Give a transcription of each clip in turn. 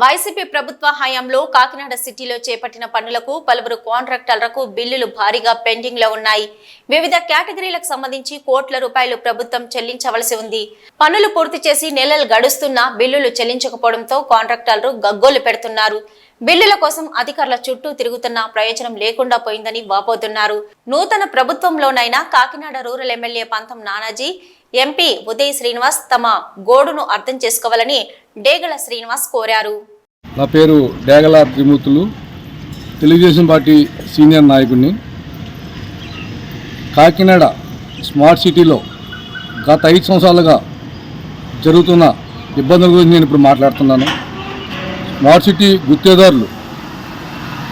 YCP ప్రభుత్వ హయాంలో కాకినాడ సిటీలో చేపట్టిన పనులకు పలువురు కాంట్రాక్టర్లకు బిల్లులు భారీగా పెండింగ్లో ఉన్నాయి. వివిధ కేటగిరీలకు సంబంధించి కోట్ల రూపాయలు ప్రభుత్వం చెల్లించవలసి ఉంది. పనులు పూర్తి చేసి నెలలు గడుస్తున్నా బిల్లులు చెల్లించకపోవడంతో కాంట్రాక్టర్లు గగ్గోలు పెడుతున్నారు. బిల్లుల కోసం అధికారుల చుట్టూ తిరుగుతున్న ప్రయోజనం లేకుండా పోయిందని వాపోతున్నారు. నూతన ప్రభుత్వంలోనైనా కాకినాడ రూరల్ ఎమ్మెల్యే పంతం నానాజీ ఎంపీ ఉదయ్ శ్రీనివాస్ తమ గోడును అర్థం చేసుకోవాలని డేగల శ్రీనివాస్ కోరారు. నా పేరు డేగల త్రిమూర్తులు. తెలుగుదేశం పార్టీ సీనియర్ నాయకుడిని. కాకినాడ స్మార్ట్ సిటీలో గత ఐదు సంవత్సరాలుగా జరుగుతున్న ఇబ్బందుల గురించి నేను ఇప్పుడు మాట్లాడుతున్నాను. Smart city గుత్తేదారులు.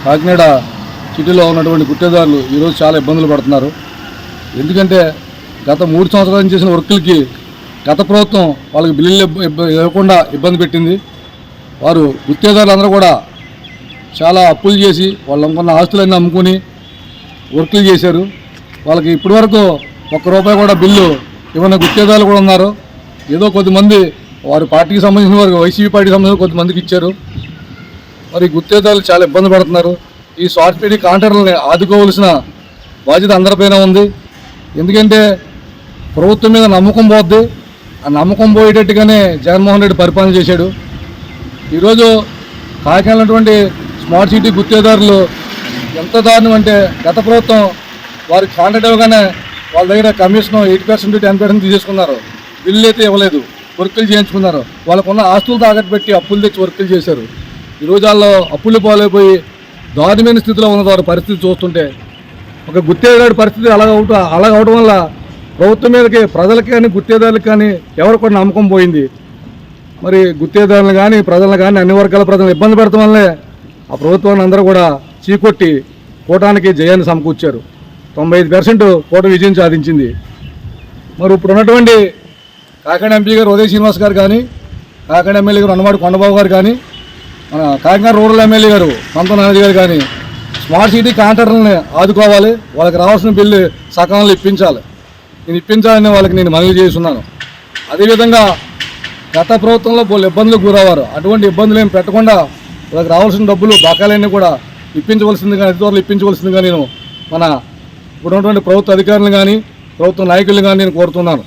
కాకినాడ సిటీలో ఉన్నటువంటి గుత్తేదారులు ఈరోజు చాలా ఇబ్బందులు పడుతున్నారు. ఎందుకంటే గత మూడు సంవత్సరాల చేసిన వర్కులకి గత ప్రభుత్వం వాళ్ళకి బిల్లులు ఇవ్వకుండా ఇబ్బంది పెట్టింది. వారు గుత్తేదారులందరూ కూడా చాలా అప్పులు చేసి వాళ్ళు అమ్ముకున్న ఆస్తులన్నీ అమ్ముకుని వర్కులు చేశారు. వాళ్ళకి ఇప్పటివరకు ఒక్క రూపాయి కూడా బిల్లు ఇవ్వని గుత్తేదారులు కూడా ఉన్నారు. ఏదో కొద్దిమంది వారి పార్టీకి సంబంధించిన వారు వైసీపీ పార్టీకి సంబంధించిన కొద్దిమందికి ఇచ్చారు. మరి గుత్తేదారులు చాలా ఇబ్బంది పడుతున్నారు. ఈ సాఫ్ట్వేర్ కాంట్రాక్టర్లని ఆదుకోవలసిన బాధ్యత అందరిపైన ఉంది. ఎందుకంటే ప్రభుత్వం మీద నమ్మకం పోద్ది. ఆ నమ్మకం పోయేటట్టుగానే జగన్మోహన్ రెడ్డి పరిపాలన చేశాడు. ఈరోజు కాకినాడ స్మార్ట్ సిటీ గుత్తేదారులు ఎంత దారుణం అంటే గత ప్రభుత్వం వారికి కాంట్రాక్ట్ ఇవ్వగానే వాళ్ళ దగ్గర commission eight percent ten percent తీసేసుకున్నారు. బిల్లు అయితే ఇవ్వలేదు. వర్కులు చేయించుకున్నారు. వాళ్ళకున్న ఆస్తులు తాకట్టు పెట్టి అప్పులు తెచ్చి వర్కులు చేశారు. ఈ రోజాల్లో అప్పులు పాలైపోయి దారుణమైన స్థితిలో ఉన్నవారు పరిస్థితి చూస్తుంటే ఒక గుత్తేదారుడి పరిస్థితి అలాగ అవటం అలాగ అవడం వల్ల ప్రభుత్వం మీదకి ప్రజలకి కానీ గుత్తేదారులకు కానీ ఎవరు కూడా నమ్మకం పోయింది. మరి గుత్తేదారులు కానీ ప్రజలను కానీ అన్ని వర్గాల ప్రజలను ఇబ్బంది పెడతాం వల్లే ఆ ప్రభుత్వాన్ని అందరూ కూడా చీకొట్టి కూటానికి జయాన్ని సమకూర్చారు. తొంభై ఐదు పర్సెంట్ కూట విజయం సాధించింది. మరి ఇప్పుడు ఉన్నటువంటి కాకినాడ ఎంపీ గారు ఉదయ్ శ్రీనివాస్ గారు కానీ కాకినాడ ఎమ్మెల్యే గారు అన్నవాడు కొండబాబు గారు కానీ మన కాకినాడ రూరల్ ఎమ్మెల్యే గారు పంత నారాజు గారు కానీ స్మార్ట్ సిటీ కాంట్రాక్టర్లని ఆదుకోవాలి. వాళ్ళకి రావాల్సిన బిల్లు సకాలంలో ఇప్పించాలి. నేను ఇప్పించాలని వాళ్ళకి నేను మనవి చేస్తున్నాను. అదేవిధంగా గత ప్రభుత్వంలో వాళ్ళు ఇబ్బందులకు గురయ్యారు అటువంటి ఇబ్బందులు ఏం పెట్టకుండా వాళ్ళకి రావాల్సిన డబ్బులు బకాయిలన్నీ కూడా ఇప్పించవలసిందిగా అధికారులు ఇప్పించవలసిందిగా నేను మన ఇప్పుడు ఉన్నటువంటి ప్రభుత్వ అధికారులు కానీ ప్రభుత్వ నాయకులు కానీ నేను కోరుతున్నాను.